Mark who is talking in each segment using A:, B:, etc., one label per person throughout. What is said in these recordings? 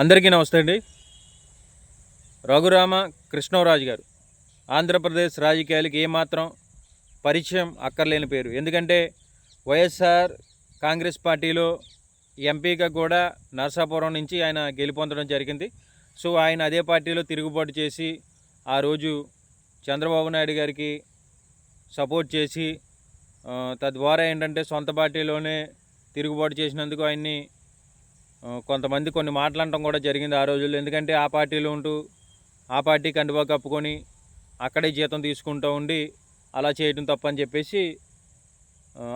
A: అందరికీ నమస్తే అండి. రఘురామ కృష్ణరాజు గారు. ఆంధ్రప్రదేశ్ రాజకీయాలకి ఏమాత్రం పరిచయం అక్కర్లేని పేరు. ఎందుకంటే వైఎస్ఆర్ కాంగ్రెస్ పార్టీలో ఎంపీగా కూడా నరసాపురం నుంచి ఆయన గెలుపొందడం జరిగింది. సో ఆయన అదే పార్టీలో తిరుగుబాటు చేసి ఆ రోజు చంద్రబాబు నాయుడు గారికి సపోర్ట్ చేసి తద్వారా ఏంటంటే సొంత పార్టీలోనే తిరుగుబాటు చేసినందుకు ఆయన్ని కొంతమంది కొన్ని మాట్లాడటం కూడా జరిగింది ఆ రోజుల్లో. ఎందుకంటే ఆ పార్టీలో ఉంటూ ఆ పార్టీ కండువా కప్పుకొని అక్కడే జీతం తీసుకుంటూ ఉండి అలా చేయడం తప్పని చెప్పేసి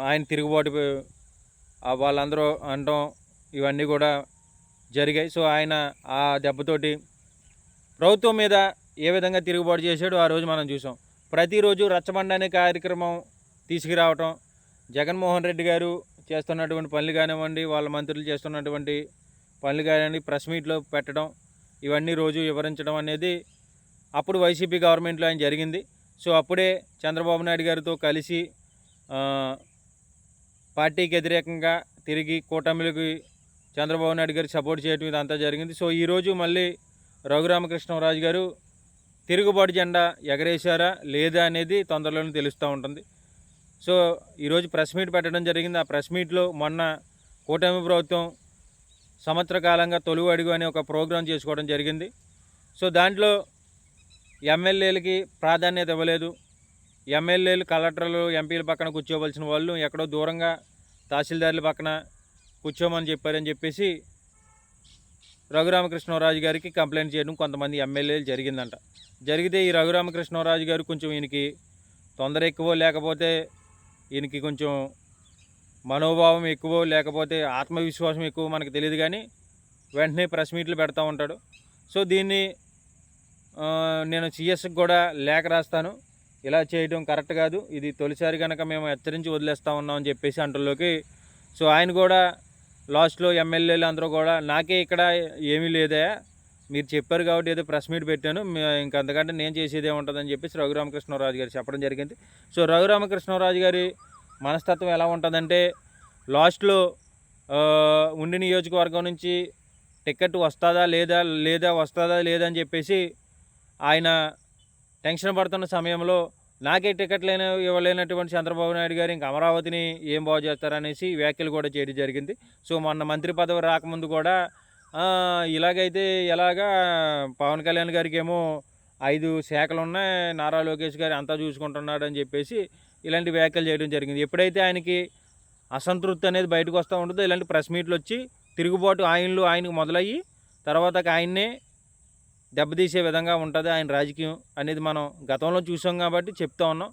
A: ఆయన తిరుగుబాటు వాళ్ళందరూ అనడం ఇవన్నీ కూడా జరిగాయి. సో ఆయన ఆ దెబ్బతోటి ప్రభుత్వం మీద ఏ విధంగా తిరుగుబాటు చేశాడో ఆ రోజు మనం చూసాం. ప్రతిరోజు రచ్చబండ అనే కార్యక్రమం తీసుకురావటం జగన్మోహన్ రెడ్డి గారు చేస్తున్నటువంటి పనులు కానివ్వండి వాళ్ళ మంత్రులు చేస్తున్నటువంటి పనులు కానివ్వండి ప్రెస్ మీట్లో పెట్టడం ఇవన్నీ రోజు వివరించడం అనేది అప్పుడు వైసీపీ గవర్నమెంట్లో ఆయన జరిగింది. సో అప్పుడే చంద్రబాబు నాయుడు గారితో కలిసి పార్టీకి వ్యతిరేకంగా తిరిగి కూటమిలకి చంద్రబాబు నాయుడు గారికి సపోర్ట్ చేయడం ఇదంతా జరిగింది. సో ఈరోజు మళ్ళీ రఘురామకృష్ణరాజు గారు తిరుగుబాటు జెండా ఎగరేశారా లేదా అనేది తొందరలోనే తెలుస్తూ ఉంటుంది. సో ఈరోజు ప్రెస్ మీట్ పెట్టడం జరిగింది. ఆ ప్రెస్ మీట్లో మొన్న కూటమి ప్రభుత్వం సంవత్సర కాలంగా తొలుగు అడుగు అనే ఒక ప్రోగ్రాం చేసుకోవడం జరిగింది. సో దాంట్లో ఎమ్మెల్యేలకి ప్రాధాన్యత ఇవ్వలేదు. ఎమ్మెల్యేలు కలెక్టర్లు ఎంపీల పక్కన కూర్చోవలసిన వాళ్ళు ఎక్కడో దూరంగా తహసీల్దారుల పక్కన కూర్చోమని చెప్పారని చెప్పేసి రఘురామకృష్ణరాజు గారికి కంప్లైంట్ చేయడం కొంతమంది ఎమ్మెల్యేలు జరిగిందంట. జరిగితే ఈ రఘురామకృష్ణరాజు గారు కొంచెం ఈయనకి తొందర ఎక్కువ లేకపోతే ఈయనకి కొంచెం మనోభావం ఎక్కువ లేకపోతే ఆత్మవిశ్వాసం ఎక్కువ మనకు తెలియదు కానీ వెంటనే ప్రెస్ మీట్లు పెడతా ఉంటాడు. సో దీన్ని నేను సిఎస్కి కూడా లేఖ రాస్తాను. ఇలా చేయడం కరెక్ట్ కాదు. ఇది తొలిసారి కనుక మేము హెచ్చరించి వదిలేస్తా ఉన్నాం అని చెప్పేసి అంటలోకి సో ఆయన కూడా లాస్ట్లో ఎమ్మెల్యేలు అందరూ కూడా నాకే ఇక్కడ ఏమీ లేదే. మీరు చెప్పారు కాబట్టి ఏదో ప్రెస్ మీట్ పెట్టాను. మే- ఇంక అంతకంటే నేను చేసేది ఏముంటుందని చెప్పేసి రఘురామకృష్ణరాజు గారు చెప్పడం జరిగింది. సో రఘురామకృష్ణరాజు గారి మనస్తత్వం ఎలా ఉంటుందంటే లాస్ట్లో ఉండి నియోజకవర్గం నుంచి టికెట్ వస్తుందా లేదా లేదా వస్తుందా లేదా అని చెప్పేసి ఆయన టెన్షన్ పడుతున్న సమయంలో నాకే టికెట్ లేని ఇవ్వలేనటువంటి చంద్రబాబు నాయుడు గారు ఇంకా అమరావతిని ఏం బాగు చేస్తారనేసి వ్యాఖ్యలు కూడా చేయడం జరిగింది. సో మొన్న మంత్రి పదవి రాకముందు కూడా ఇలాగైతే ఎలాగా పవన్ కళ్యాణ్ గారికి ఏమో ఐదు శాఖలు ఉన్నాయి నారా లోకేష్ గారు అంతా చూసుకుంటున్నాడు అని చెప్పేసి ఇలాంటి వ్యాఖ్యలు చేయడం జరిగింది. ఎప్పుడైతే ఆయనకి అసంతృప్తి అనేది బయటకు వస్తూ ఉంటుందో ఇలాంటి ప్రెస్ మీట్లు వచ్చి తిరుగుబాటు ఆయనలు ఆయనకు మొదలయ్యి తర్వాత ఆయన్నే దెబ్బతీసే విధంగా ఉంటుంది ఆయన రాజకీయం అనేది మనం గతంలో చూసాం కాబట్టి చెప్తా ఉన్నాం.